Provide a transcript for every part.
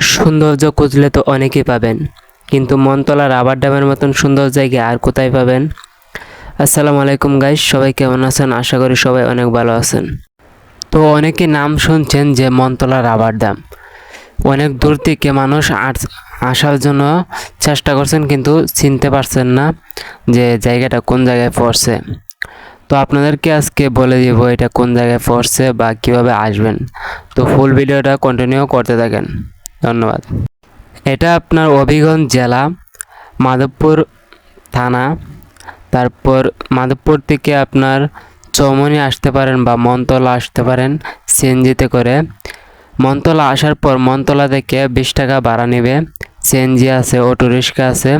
সৌন্দর্য খুঁজলে তো অনেকেই পাবেন, কিন্তু মনতলা রাবার ড্যামের মতন সুন্দর জায়গা আর কোথায় পাবেন? আসসালামু আলাইকুম গাইস সবাই কেমন আছেন? আশা করি সবাই অনেক ভালো আছেন। তো অনেকে নাম শুনছেন যে মনতলা রাবার ড্যাম। অনেক দূর থেকে মানুষ আস- আসার জন্য চেষ্টা করছেন, কিন্তু চিনতে পারছেন না যে জায়গাটা কোন জায়গায় পড়ছে। তো আপনাদেরকে আজকে বলে দিব এটা কোন জায়গায় পড়ছে বা কীভাবে আসবেন। তো ফুল ভিডিওটা কন্টিনিউ করতে থাকেন। ধন্যবাদ। এটা আপনার অভিগঞ্জ জেলা, মাধবপুর থানা। তারপর মাধবপুর থেকে আপনার চৌমনি আসতে পারেন বা মনতলা আসতে পারেন সিএনজিতে করে। মনতলা আসার পর মনতলা থেকে বিশ টাকা ভাড়া নেবে। সিএনজি আছে, অটো রিক্সা আছে।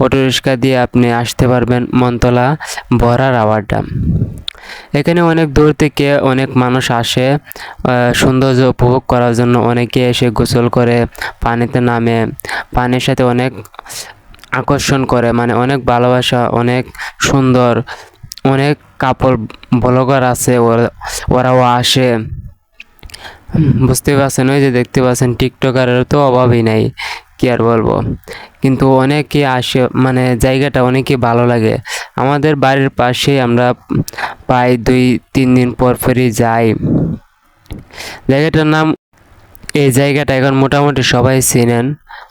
অটো রিক্সা দিয়ে আপনি আসতে পারবেন মনতলা বড়া রাবার ড্যাম এখানে অনেক দূর থেকে অনেক মানুষ আসে সৌন্দর্য উপভোগ করার জন্য। অনেকে এসে গোসল করে পানিতে নামে, পানির সাথে অনেক আকর্ষণ করে মানে অনেক ভালোবাসা, অনেক সুন্দর, অনেক কাপড় ব্লগার আছে, ওরা- ওরাও আসে। বুঝতে পারছেন? ওই যে দেখতে পাচ্ছেন, টিকটকারের তো অভাবই নাই। কি আর বলব? কিন্তু অনেকে আসে মানে জায়গাটা অনেকই ভালো লাগে। আমাদের বাড়ির পাশেই আমরা প্রায় দুই, তিন দিন পর পরই যাই। জায়গাটার নাম, এই জায়গাটা এখন মোটামুটি সবাই চেনেন,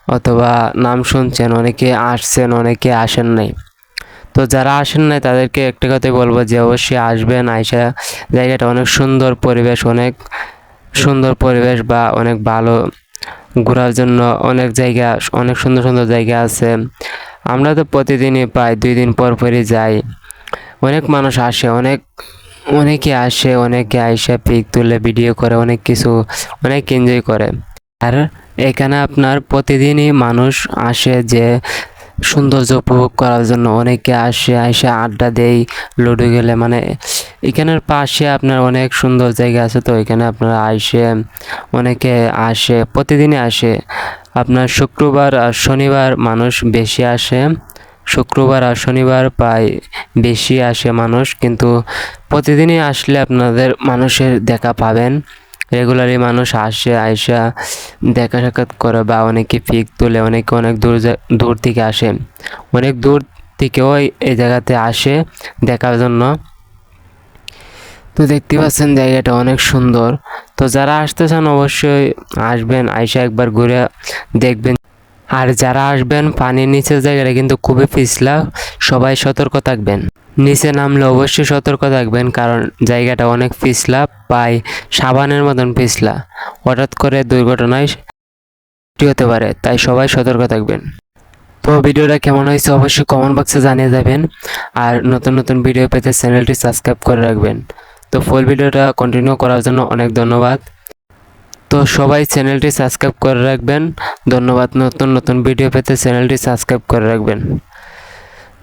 অথবা নাম শুনছেন, অনেকে আসছেন, অনেকে আসেন নাই। তো যারা আসেন নাই, তাদেরকে একটা কথাই বলব যে অবশ্যই আসবেন, আইসা জায়গাটা অনেক সুন্দর পরিবেশ, অনেক সুন্দর পরিবেশ বা অনেক ভালো ঘোরার জন্য অনেক জায়গা, অনেক সুন্দর সুন্দর জায়গা আছে। আমরা তো প্রতিদিনই প্রায় দুই দিন পর পরই যাই। অনেক মানুষ আসে, অনেক, অনেকে আসে, অনেকে আইসা পিক তুলে ভিডিও করে, অনেক কিছু, অনেক এনজয় করে। আর এখানে আপনার প্রতিদিনই মানুষ আসে যে সৌন্দর্য উপভোগ করার জন্য। অনেকে আসে, আইসে আড্ডা দেয়, লুডো গেলে মানে এখানের পাশে আপনার অনেক সুন্দর জায়গা আছে, তো এখানে আপনারা আইসে অনেকে আসে, প্রতিদিনই আসে। আপনার শুক্রবার আর শনিবার মানুষ বেশি আসে। শুক্রবার আর শনিবার প্রায় বেশি আসে মানুষ, কিন্তু প্রতিদিনই আসলে আপনাদের মানুষের দেখা পাবেন। রেগুলারই মানুষ আসে, আইসা দেখা সাক্ষাৎ করে বা অনেকে পিক তোলে, অনেকে অনেক দূর দূর থেকে আসে। অনেক দূর থেকেও এই জায়গাতে আসে দেখার জন্য। তো দেখতে পাচ্ছেন জায়গাটা অনেক সুন্দর। তো যারা আসতে চান অবশ্যই আসবেন, আইসা একবার ঘুরে দেখবেন। আর যারা আসবেন, পানির নিচের জায়গাটা কিন্তু খুবই পিছলা, সবাই সতর্ক থাকবেন। নিচে নামলে অবশ্যই সতর্ক থাকবেন, কারণ জায়গাটা অনেক পিছলা, প্রায় সাবানের মতন পিছলা। হঠাৎ করে দুর্ঘটনায় হতে পারে, তাই সবাই সতর্ক থাকবেন। তো ভিডিওটা কেমন হয়েছে অবশ্যই কমেন্ট বক্সে জানিয়ে যাবেন। আর নতুন নতুন ভিডিও পেতে চ্যানেলটি সাবস্ক্রাইব করে রাখবেন। তো ফুল ভিডিওটা কন্টিনিউ করার জন্য অনেক ধন্যবাদ। তো সবাই চ্যানেলটি সাবস্ক্রাইব করে রাখবেন। ধন্যবাদ, নতুন নতুন ভিডিও পেতে চ্যানেলটি সাবস্ক্রাইব করে রাখবেন।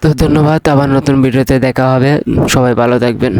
তো ধন্যবাদ, আবার নতুন ভিডিওতে দেখা হবে। সবাই ভালো থাকবেন।